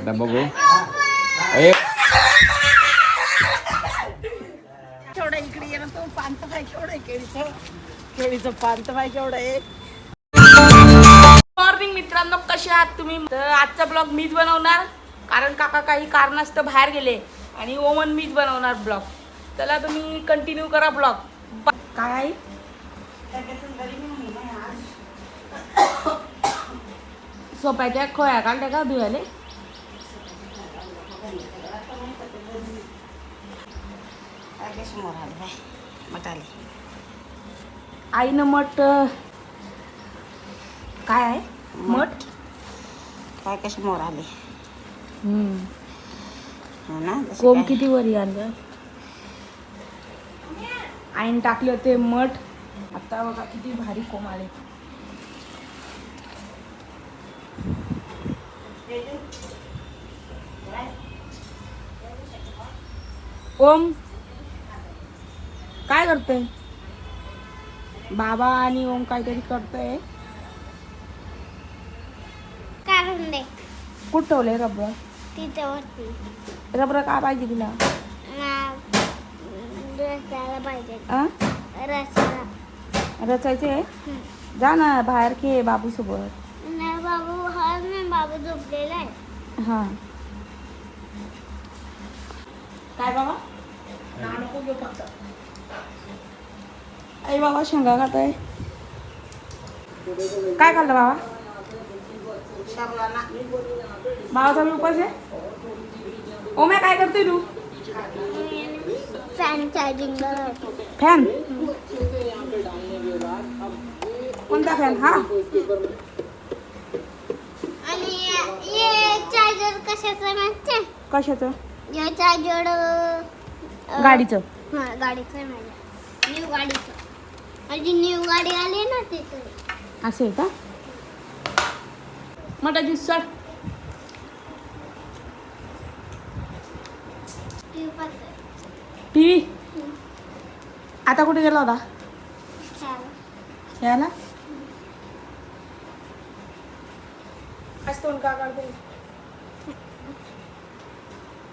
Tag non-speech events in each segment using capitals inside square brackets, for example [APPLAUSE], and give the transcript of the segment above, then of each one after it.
आता बघू केवढं इकडे ये ना तो केवढं आहे केळीचं केळीचं केवढं आहे मॉर्निंग मित्रांनो कसे आहात तुम्ही? तर आजचा ब्लॉग मीच बनवणार. कारण काका काही कारणास्तव बाहेर गेले आणि ओमन मीच बनवणार ब्लॉग चला तुम्ही कंटिन्यू करा ब्लॉग काय? आहे सोप्याच्या खोया काढल्या का धुयाले? आईनं मठ काय आहे? मठ. काय कशी मोर आली. हो कोंब किती वरी आणलं? आईन टाकले होते मठ. आता बघा किती भारी कोंब आले. ओम. काय करतोय? बाबा आणि ओम काहीतरी करतोय. काढून दे कुठं ठेवलंय रबर? तिथे वरती. रबर काय पाहिजे तुला? ना रसाला पाहिजे. आ? रसाला रचायचे? जा ना बाहेर खेळ बाबू सोबत नाही बाबू हा नाही बाबू झोपलेला आहे. हा. काय बाबा नाव नको घेऊ फक्त आई बाबा शेंगा खाताय. काय खाल्लं बाबा? बाबाचा मी उपास आहे ओम्या काय करते तू? Fan charging fan? कोणता फॅन? हा? आणि चार्जर कशाचं माहिती कशाचं? हे चार्जर गाडीचं. हा गाडीचं आहे माझ्या. न्यू गाडीचं. माझी न्यू गाडी आली ना तिथे. असं आहे का? मटा ज्यूस सर. T V? आता कुठे गेला होता. याला आज तोंड का काढते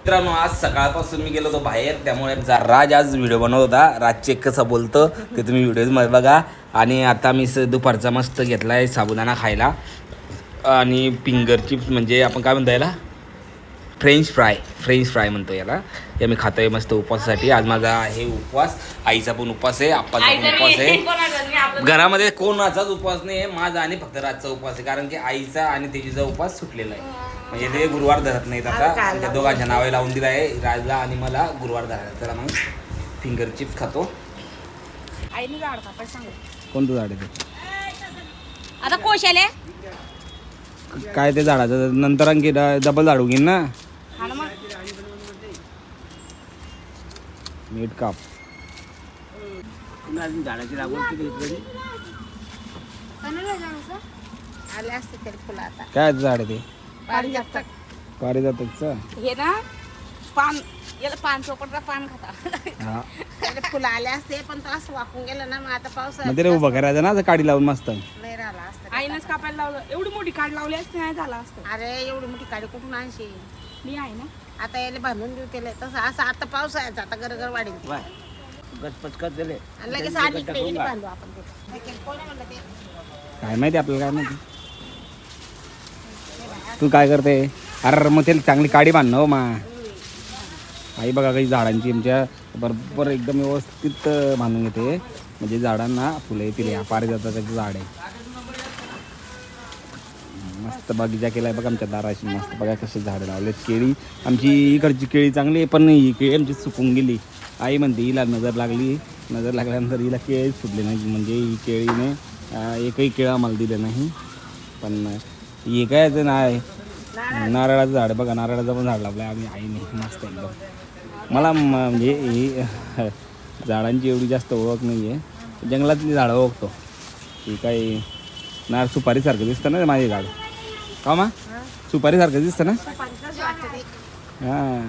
मित्रांनो आज सकाळपासून मी गेलो होतो बाहेर त्यामुळे राज आज व्हिडिओ बनवत होता. राज चेक कसं बोलतं ते तुम्ही व्हिडिओमध्ये बघा. आणि आता मी दुपारचा मस्त घेतलाय साबुदाणा खायला. आणि फिंगर चिप्स म्हणजे आपण काय म्हणतो याला? फ्रेंच फ्राय फ्रेंच फ्राय म्हणतो याला. हे मी खातोय मस्त उपवासासाठी. आज माझा आहे उपवास. आईचा पण उपवास आहे आप्पाचा पण उपवास आहे. घरामध्ये कोणाचाच उपवास नाही आहे माझा आणि फक्त राजचा उपवास आहे. कारण की आईचा आणि तेजीचा उपवास सुटलेला आहे. म्हणजे ते गुरुवार धरत नाहीत आता. त्या दोघांच्या नावे लावून दिलं आहे राजला आणि मला गुरुवार धरायला. तर मग फिंगर चिप्स खातो. आईने झाड सांग. कोणतं झाड आहे ते? आता कोश आले काय ते झाडाचं? नंतर आणखी डबल झाड उगीन ना? हा ना मग. मीठ काप. आले असते तरी फुलं आता. काय झाड आहे ते? पारिजातक. पारिजातकचं हे ना पान याला पान चोपडचा पान खाता. हा. त्याला फुलं आले असते पण तो असं वाकून गेलं ना मग आता पावसाळ्यात मग ते उभं करायचं ना असं काडी लावून मस्त. नाही राहिला असतं आईनंच कापायला लावलं. एवढी मोठी काढ लावली असते नाही झाला असतं. अरे एवढी मोठी काडी कुठून आणशी मी आहे ना. आता याला बांधून देऊ त्याला. तसं असं आता पावसाळ्याचं आता गरगर वाढेल ते. आणि लगेच आधी बांधू आपण ते. लगेच कोणी म्हणलं ते? काय माहिती आपल्याला काय माहिती? तू काय करते? अरे मग त्याला चांगली काडी बांधणं हो मा. आई बघा काही झाडांची आमच्या बरोबर एकदम व्यवस्थित बांधून घेते. म्हणजे झाडांना फुलं येतील या पारिजाताचं त्याचं झाड आहे मस्त बगीचा केलाय बघा आमच्या दाराशी मस्त बघा कशी झाडं लावलेत. केळी आमची इकडची केळी चांगली आहे पण ही केळी आमची सुकून गेली. आई म्हणते हिला नजर लागली. नजर लागल्यानंतर हिला केळी फुटले नाही. म्हणजे ही केळीने एकही केळं आम्हाला दिलं नाही. पण हे काय ते नाही नारळाचं झाड बघा नारळाचं पण झाड लावलं आम्ही आईने. मस्त एकदम. मला म्हणजे ही [LAUGHS] झाडांची एवढी जास्त ओळख नाही आहे जंगलातली झाडं ओळखतो. ही काही नार सुपारीसारखं दिसतं ना माझे झाड. का मा? सुपारीसारखं दिसतं ना? हां.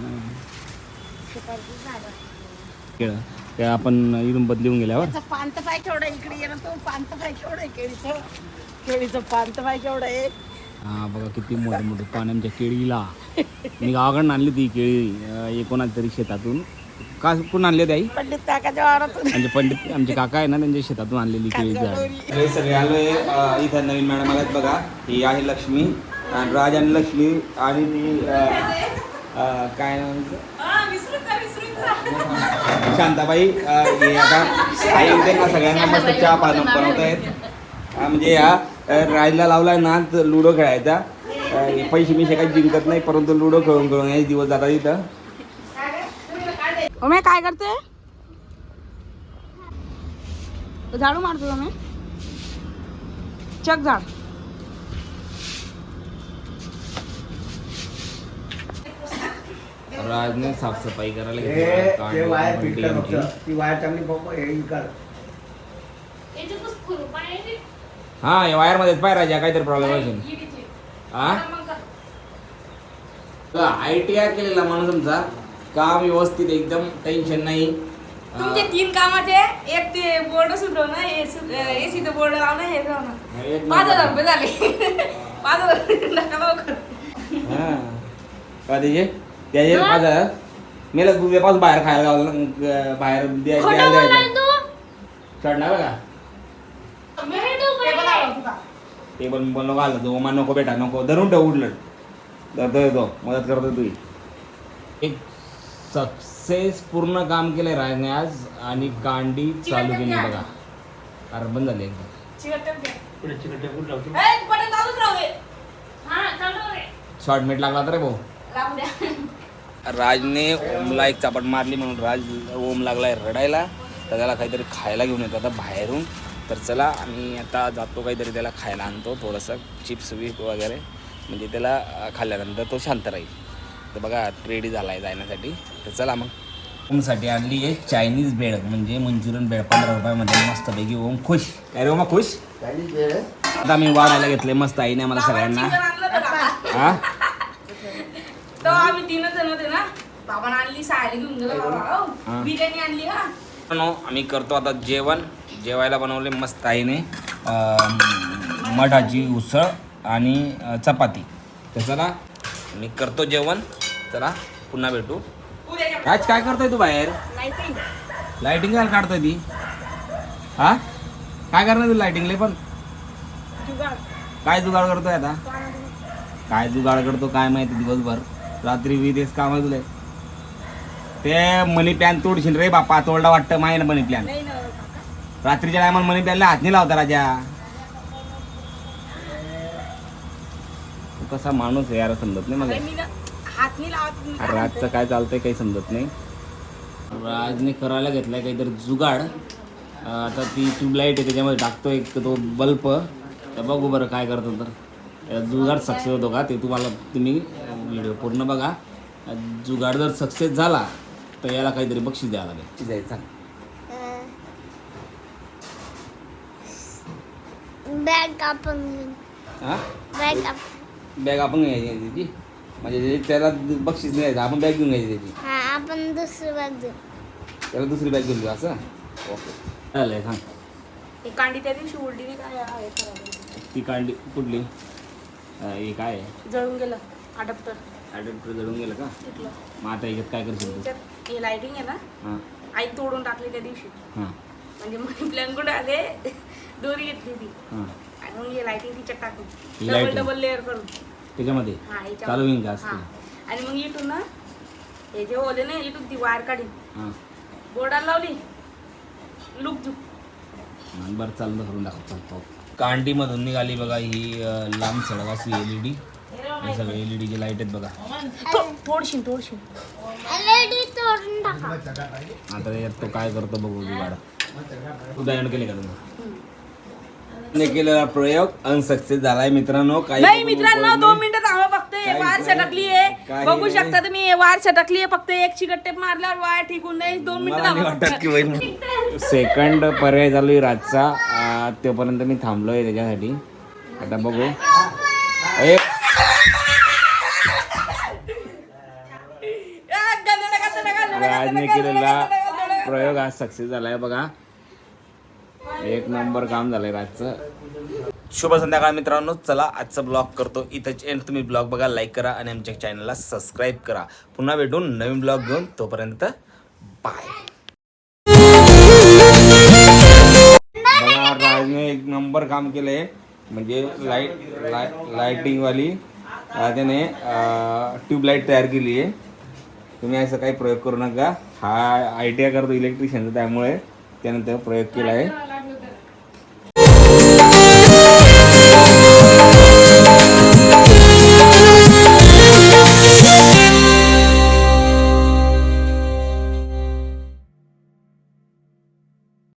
केळं. ते आपण इथून बदलून गेल्यावर पान तर पाय केवढा इकडे ये तो. पान तर पाय केवढं आहे केळीचं. केळीचं पान तर पाय केवढं आहे. हा बघा किती मोठे मोठे पाणी आमच्या केळीला. मी गावाकडून आणली ती केळी अं, कोणाला तरी शेतातून. का कुठून आणले ताई पंडित काकाच्या म्हणजे पंडित आमचे काका आहे ना त्यांच्या शेतातून आणलेली केळी झाड. हे सगळे आलोय अं, इथं नवीन मॅडम आल्यात बघा. ही आहे लक्ष्मी आणि राज आणि लक्ष्मी आणि ती अं, अं, काय नाव तिचं? शांताबाई अं, हे आता आई का? सगळ्यांना मस्त चहा पान बनवत आहेत म्हणजे या राजला लावलाय ना तर लुडो खेळायचा. पैसे मी काही जिंकत नाही परंतु लुडो खेळून खेळून हे दिवस जातात इथं. ओमे काय करते? झाडू मारतो तुम्ही चक झाड. राजने साफसफाई करायला घेतली. ते वायर चांगली हे या वायरमध्ये पाय राजा काहीतरी प्रॉब्लेम असेल. हा? आय टी आय केलेला माणूस तुमचा. काम व्यवस्थित एकदम टेन्शन नाही. तुमचे तीन कामाचे एक ते बोर्ड सुटवणं एसीचं बोर्ड लावणं हे लावणं. पाच हजार. रुपये झाले. पाच हजार रुपये नका लवकर हा. का त्याचे त्याचे पाच हजार. मेला उद्यापासून बाहेर खायला गावला अं, बाहेर द्या- द्यायला चढणार का टेबल पण नको आलं तो ओमा नको बेटा नको. धरून ठेव उडलं धरतो तो मदत करतो तू. एक सक्सेस पूर्ण काम केलंय राजने आज आणि कांडी चालू केली बघा. अरे बंद झाली एकदम. पुढे चिकट लावतो. हा. शॉर्ट मीट लागला तर रे भाऊ. राजने ओमला एक चापट मारली म्हणून राज ओम लागलाय रडायला. तर त्याला काहीतरी खायला घेऊन येतो आता बाहेरून. तर चला आम्ही आता जातो काहीतरी त्याला खायला आणतो थोडंसं चिप्स विप वगैरे. म्हणजे त्याला खाल्ल्यानंतर तो शांत राहील. तर बघा रेडी झाला आहे जाण्यासाठी. तर चला मग. ओमसाठी आणली आहे चायनीज बेळ म्हणजे मंचुरियन बेळ पंधरा रुपयामध्ये मस्तपैकी ओम खुश. काय रे ओमा खुश? आता मी वाढायला घेतले मस्त आईने मला सगळ्यांना. हा? तेव्हा आम्ही तीनच जण होते ना. बाबानं आणली सायला घेऊन गेलो बाबा. बिर्याणी आणली नो आम्ही करतो आता जेवण. जेवायला बनवले मस्त आईने. मठाची उसळ आणि चपाती. तर चला मी करतो जेवण. चला पुन्हा भेटू. आज काय करतोय तू बाहेर? लाईटिंग काय काढतोय ती. हा? काय करणार तू लाईटिंगले पण? काय जुगाड करतोय आता? काय जुगाड करतो काय माहिती दिवसभर. रात्री विदेश काम आहे तुला. ते मनी प्लॅन तोडशील रे बापा. तोडला वाटतं माहिती मनी प्लॅन. रात्रीच्या टायमाला मनी प्लॅनला हात नाही लावता राजा. तू कसा माणूस आहे यार समजत नाही मला. अरे मी ना हात नाही लावत मी अरे रातचं काय चालतंय काही समजत नाही. राजने करायला घेतलाय काहीतरी जुगाड. आता ती ट्यूबलाईट आहे त्याच्यामध्ये टाकतो एक तो बल्ब. तर बघू बरं काय करतो तर. जुगाड सक्सेस होतो का ते तुम्हाला तुम्ही व्हिडिओ पूर्ण बघा. जुगाड जर सक्सेस झाला तर याला काहीतरी बक्षीस द्यावं लागेल. जायचं. बॅग आपण हां? बॅग आपण बॅग आपण घ्यायची त्याची. म्हणजे ते- त्याला बक्षीस नाही द्यायचं आपण बॅग घेऊन घ्यायची त्याची. हा आपण दुसरी बॅग देऊ. त्याला दुसरी बॅग घेऊन घेऊ असं? ओके. चालेल हां. ही कांडी त्या दिवशी उलटी नाही काय आहे. ती कांडी कुठली? अं, हे काय आहे? जळून गेलं अडप्टर ॲडप्टर जळून गेलं का? तिथलं. मग आता याच्यात काय करशील तू? त्याच्यात हे लाइटिंग आहे ना हां. आई तोडून टाकली त्या दिवशी. हां. म्हणजे मग [LAUGHS] प्लॅन कुठे आले दोरी घेतली ती हां. आणि मग हे लाइटिंग तिच्यात टाकली ही डबल lighting? डबल लेअर करून. त्याच्यामध्ये? हा याच्यावर. चालू होईन का हा. असते आणि मग इथून ना हे जे ओले ना इथून ती वायर काढी हां. बोर्डाला लावली. लुक झुक आणि बरं चाललं करून दाखव चालतो कांडीमधून निघाली बघा ही अं, लांब सडक अशी एल ई डी हे सगळे एल ई डीचे लाइट आहेत बघा. थोडशी थोडशी रेडी तोडून टाका. आता त्याच्यात तो काय करतो बघू जुगाड उदाहरण केले का तुम्ही ने केलेला प्रयोग अनसक्सेस झालाय मित्रांनो. काही नाही बघून मित्रांनो उपयोग दोन नाही. मिनिटं थांबा फक्त. हे वायर नाही. सटकली आहे काही बघू नाही. शकता तुम्ही हे वायर सटकली आहे फक्त. एक चिकट टेप मारल्यावर वायर ठीक होऊन जाईल. दोन मिनिटं मला नाही थांबा वाटत की होईल सेकंड पर्याय चालू आहे रातचा. तोपर्यंत मी थांबलोय त्याच्यासाठी. आता बघू. ए. आ, राजने केलेला. प्रयोग आज सक्सेस झालाय बघा. एक नंबर काम झालंय राजचं शुभ संध्याकाळ मित्रांनो चला आजचा ब्लॉग करतो इथंच एंड तुम्ही ब्लॉग बघा लाईक करा आणि आमच्या चॅनलला सबस्क्राईब करा. पुन्हा भेटून नवीन ब्लॉग घेऊन तोपर्यंत बाय बघा राजने एक नंबर काम केलंय म्हणजे लाइट लाय लायटिंगवाली त्याने ट्यूबलाईट तयार केली आहे. तुम्ही असं काही प्रयोग करू नका. हा आय टी आय करतो इलेक्ट्रिशियनचा त्यामुळे त्याने तो प्रयोग केला आहे.